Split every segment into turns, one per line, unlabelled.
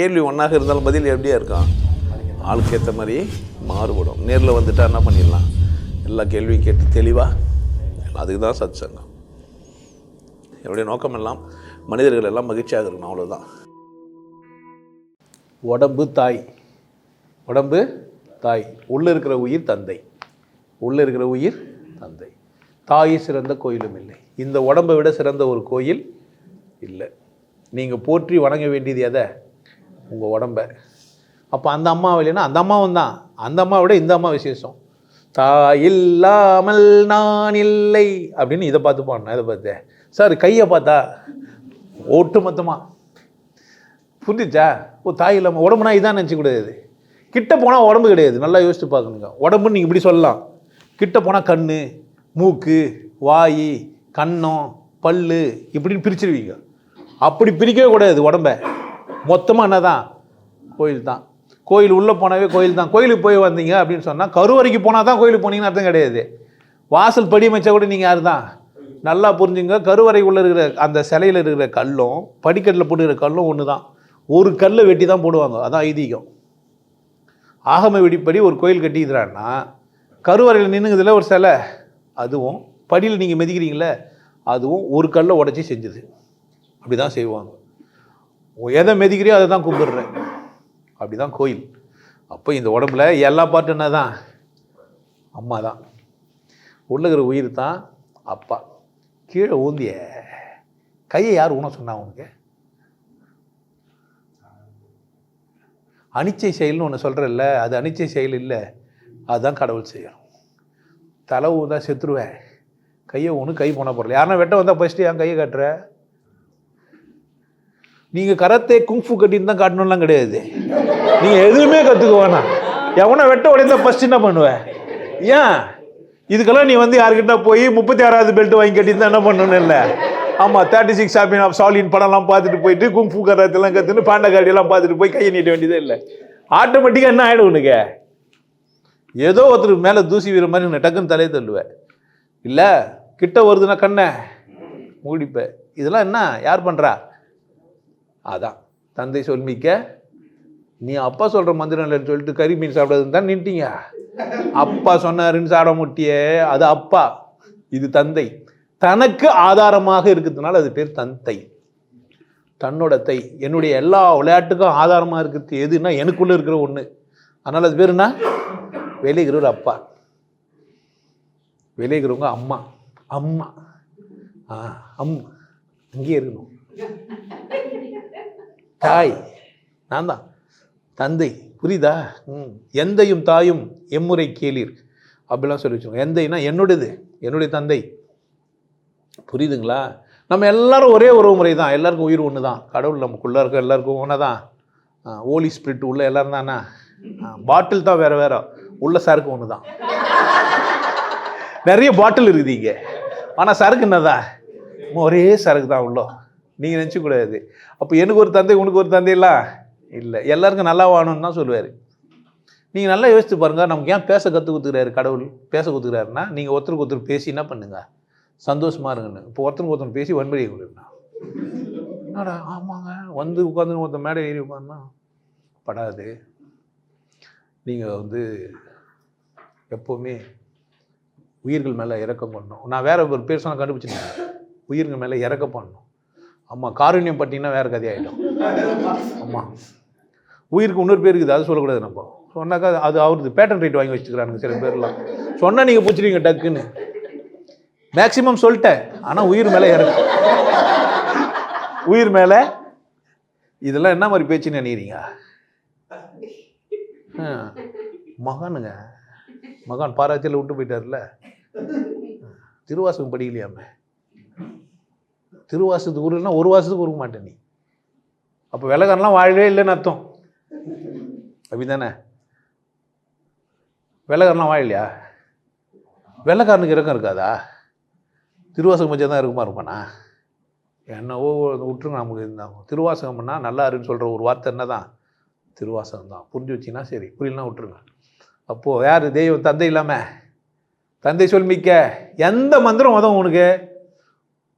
கேள்வி ஒன்றாக இருந்தாலும் பதில் எப்படியா இருக்கும்? ஆளுக்கு ஏற்ற மாதிரி மாறுபடும். நேரில் வந்துட்டால் என்ன பண்ணிடலாம்? எல்லா கேள்வியும் கேட்டு தெளிவாக அதுக்கு தான் சத் சங்கம் என்னுடைய நோக்கம் எல்லாம் மனிதர்கள் எல்லாம் மகிழ்ச்சியாக இருக்கணும் அவ்வளோதான் உடம்பு தாய். உடம்பு தாய். உள்ளே இருக்கிற உயிர் தந்தை. உள்ளே இருக்கிற உயிர் தந்தை. தாய் சிறந்த கோயிலும் இல்லை. இந்த உடம்பை விட சிறந்த ஒரு கோயில் இல்லை. நீங்கள் போற்றி வணங்க வேண்டியது எதை? உங்கள் உடம்பை. அப்போ அந்த அம்மா இல்லைன்னா அந்த அம்மாவும் தான். அந்த அம்மாவை விட இந்த அம்மா விசேஷம். தாயில்லாமல் நான் இல்லை அப்படின்னு இதை பார்த்து பாடணும். இதை பார்த்து. சார் கையை பார்த்தா ஒட்டு மொத்தமாக புரிஞ்சுச்சா? ஓ தாய் இல்லாமல் உடம்புனா இதான் நினச்சிக்கூடாது கிட்ட போனால் உடம்பு கிடையாது. நல்லா யோசித்து பார்க்கணுங்க. உடம்புன்னு நீங்கள் இப்படி சொல்லலாம். கிட்ட போனால் கண் மூக்கு வாய் கன்னம் பல்லு இப்படின்னு பிரிச்சிருவீங்க. அப்படி பிரிக்கவே கூடாது உடம்ப. மொத்தமாக என்ன தான். கோயில் தான். கோயில் உள்ளே போனாவே கோயில் தான். கோயிலுக்கு போய் வந்தீங்க அப்படின்னு சொன்னால் கருவறைக்கு போனால் தான் கோயிலுக்கு போனீங்கன்னு அர்த்தம் கிடையாது. வாசல் படி அமைச்சா கூட நீங்கள் யார் தான்? நல்லா புரிஞ்சுங்க. கருவறை இருக்கிற அந்த சிலையில் இருக்கிற கல்லும் படிக்கட்டில் போட்டுக்கிற கல்லும் ஒன்று தான். ஒரு கல்லை வெட்டி தான் போடுவாங்க. அதான் ஐதீகம். ஆகம வெடிப்படி ஒரு கோயில் கட்டிக்கிறான்னா கருவறையில் நின்றுங்கிறதுல ஒரு சிலை? அதுவும் படியில் நீங்கள் மிதிக்கிறீங்களே அதுவும் ஒரு கல்லை உடச்சி செஞ்சது. அப்படி தான் செய்வாங்க. எதை மெதிக்கிறியோ அதை தான் கும்பிடுறேன். அப்படி தான் கோயில். அப்போ இந்த உடம்புல எல்லா பாட்டு என்ன தான் அம்மா தான் உள்ள இருக்கிற உயிர் தான் அப்பா. கீழே ஊந்திய. கையை யார் ஊன சொன்னா உனக்கு? அனிச்சை செயல்னு ஒன்று சொல்கிறல்ல அது அனிச்சை செயல் இல்லை அதுதான் கடவுள் செய்யணும் தலை ஊதா செத்துருவேன். கையை ஒன்று கை போன போடல யாருன்னா வெட்ட வந்தால் ஃபஸ்ட்டு என் கையை கட்டுற? நீங்கள் கரத்தை குங்ஃபு கட்டின்னு தான் காட்டணும்லாம் கிடையாது. நீங்கள் எதுவுமே கற்றுக்க வேணாம். எவனை வெட்ட உடைந்தா ஃபஸ்ட் என்ன பண்ணுவேன் ஏன்? இதுக்கெல்லாம் நீ வந்து யார்கிட்ட போய் முப்பத்தி ஆறாவது பெல்ட் வாங்கி கட்டின்னு தான் என்ன பண்ணணும் இல்லை? ஆமாம் தேர்ட்டி சிக்ஸ் சாம்பியன் ஆஃப் சாலின் படம்லாம் பார்த்துட்டு போயிட்டு குங்ஃபு கராத்தெல்லாம் கற்றுன்னு பாண்டா காடியெல்லாம் பார்த்துட்டு போய் கையை நீட்ட வேண்டியதே இல்லை. ஆட்டோமேட்டிக்காக என்ன ஆகிடும் உனக்கு? ஏதோ ஒருத்தர் மேலே தூசி வீர மாதிரி நான் டக்குன்னு தலையை தள்ளுவேன் இல்லை கிட்ட வருதுன்னா கண்ணை மூடிப்பேன் இதெல்லாம் என்ன? யார் பண்ணுறா அதான். தந்தை சொல்மிக்க நீ அப்பா சொல்கிற மந்திரம் இல்லைன்னு சொல்லிட்டு கறி மீன் சாப்பிடாதுன்னு தான் நின்ட்டீங்க. அப்பா சொன்னாருன்னு சாப்பிட முட்டியே அது அப்பா இது தந்தை. தனக்கு ஆதாரமாக இருக்கிறதுனால அது பேர் தந்தை. தன்னோட தை என்னுடைய எல்லா விளையாட்டுக்கும் ஆதாரமாக இருக்கிறது எதுன்னா எனக்குள்ளே இருக்கிற ஒன்று அதனால் அது பேர் என்ன? வெளியிருக்கிற அப்பா. வெளியிருக்கிறவங்க அம்மா. அம்மா. ஆ அம் அங்கேயே இருக்கணும். தாய். நான் தான் தந்தை. புரியுதா? ம். எந்தையும் தாயும் எம்முறை கேளீர். அப்படிலாம் சொல்லி வச்சுக்கோங்க எந்தைனா என்னுடையது என்னுடைய தந்தை. புரியுதுங்களா? நம்ம எல்லாரும் ஒரே உறவு முறை தான். எல்லாருக்கும் உயிர் ஒன்று தான் கடவுள் நமக்குள்ளே இருக்க எல்லாருக்கும் ஒன்று தான் ஓலி ஸ்பிரிட் உள்ள எல்லாரும் தானே? பாட்டில் தான் வேறு வேற. உள்ள சரக்கு ஒன்று தான் நிறைய பாட்டில் இருக்குது இங்கே. ஆனால் சரக்கு என்னதான் ஒரே சரக்கு தான் உள்ளோ நீங்கள் நினச்சக்கூடாது. அப்போ எனக்கு ஒரு தந்தை உனக்கு ஒரு தந்தையெல்லாம் இல்லை. எல்லாருக்கும் நல்லா வாணும்னு தான் சொல்லுவார். நீங்கள் நல்லா யோசித்து பாருங்க நமக்கு ஏன் பேச கற்றுக் கொடுத்துக்கிறாரு கடவுள்? பேச கொடுத்துக்கிறாருன்னா நீங்கள் ஒருத்தருக்கு ஒருத்தர் பேசி என்ன பண்ணுங்கள் சந்தோஷமா இருங்கன்னு. இப்போ ஒருத்தருக்கு ஒருத்தர் பேசி வன்முறையை கொடுக்குறா என்னடா ஆமாங்க. வந்து உட்காந்து ஒருத்தர் மேடை ஏறி உட்காந்துனா படாது. நீங்கள் வந்து எப்போவுமே உயிர்கள் மேலே இறக்கம் பண்ணணும். நான் வேற ஒரு பேர் சொன்னால் கண்டுபிடிச்சிருந்தேன் உயிர்கள் மேலே இறக்க பண்ணணும். ஆமாம் காருண்யம் பட்டிங்கன்னா வேறு கதையாயிடும் ஆமாம் உயிருக்கு இன்னொரு பேர் இருக்குது அது சொல்லக்கூடாது நம்ம. சொன்னாக்கா அது அவருக்கு பேட்டன் ரைட் வாங்கி வச்சுக்கிறானுங்க சில பேர்லாம். சொன்னால் நீங்கள் பிடிச்சிருவீங்க டக்குன்னு. மேக்சிமம் சொல்லிட்டேன் ஆனால் உயிர் மேலே இறங்க. உயிர் மேலே. இதெல்லாம் என்ன மாதிரி பேச்சுன்னு நினைக்கிறீங்க? மகானுங்க. மகான் பாராச்சியில் விட்டு போயிட்டார்ல திருவாசகம் படிக்கலையாமே? திருவாசத்துக்கு ஊருன்னா ஒரு வாசத்துக்கு ஊருக்க மாட்டேன் நீ. அப்போ வெள்ளக்காரன்லாம் வாழவே இல்லைன்னு அர்த்தம். அப்படிதானே? வெள்ளக்காரன்லாம் வாழலையா வெள்ளைக்காரனுக்கு இறக்கம் இருக்காதா? திருவாசகம் மஞ்சள் தான் இருக்குமா இருப்பானா? என்னவோ விட்டுருங்க நமக்கு இருந்தாங்க திருவாசகம் பண்ணால் நல்லா இருக்குன்னு சொல்கிற ஒரு வார்த்தை என்ன தான் திருவாசகம் தான். புரிஞ்சு வச்சிங்கன்னா சரி. புரியலாம் விட்டுருங்க. அப்போது யார்? தெய்வம் தந்தை இல்லாமல் தந்தை சொல் மிக்க எந்த மந்திரம் உதவும் உனக்கு?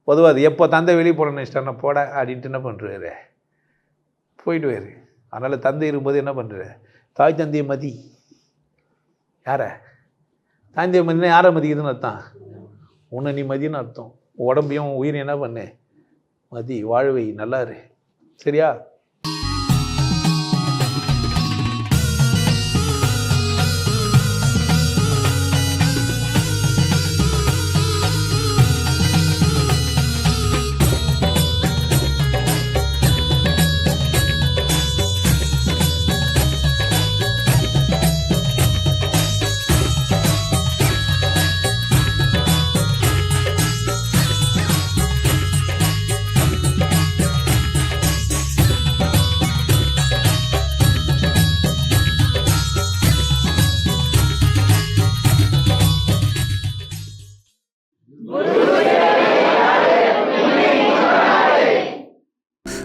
உதவாது எப்போ தந்தை வெளியே போடணும்னு இஷ்டம்னா போட அப்படின்ட்டு என்ன பண்ணுறாரு போயிடுவார் அதனால் தந்தை இருக்கும்போது என்ன பண்ணுறாரு தாய் தந்தையை மதி. யாரை? தாய் தந்தையை மதினா யாரை மதிக்குதுன்னு அர்த்தம்? உன்னை நீ மதின்னு அர்த்தம். உடம்பையும் உயிரையும் என்ன பண்ணு? மதி. வாழ்வை நல்லாரு. சரியா?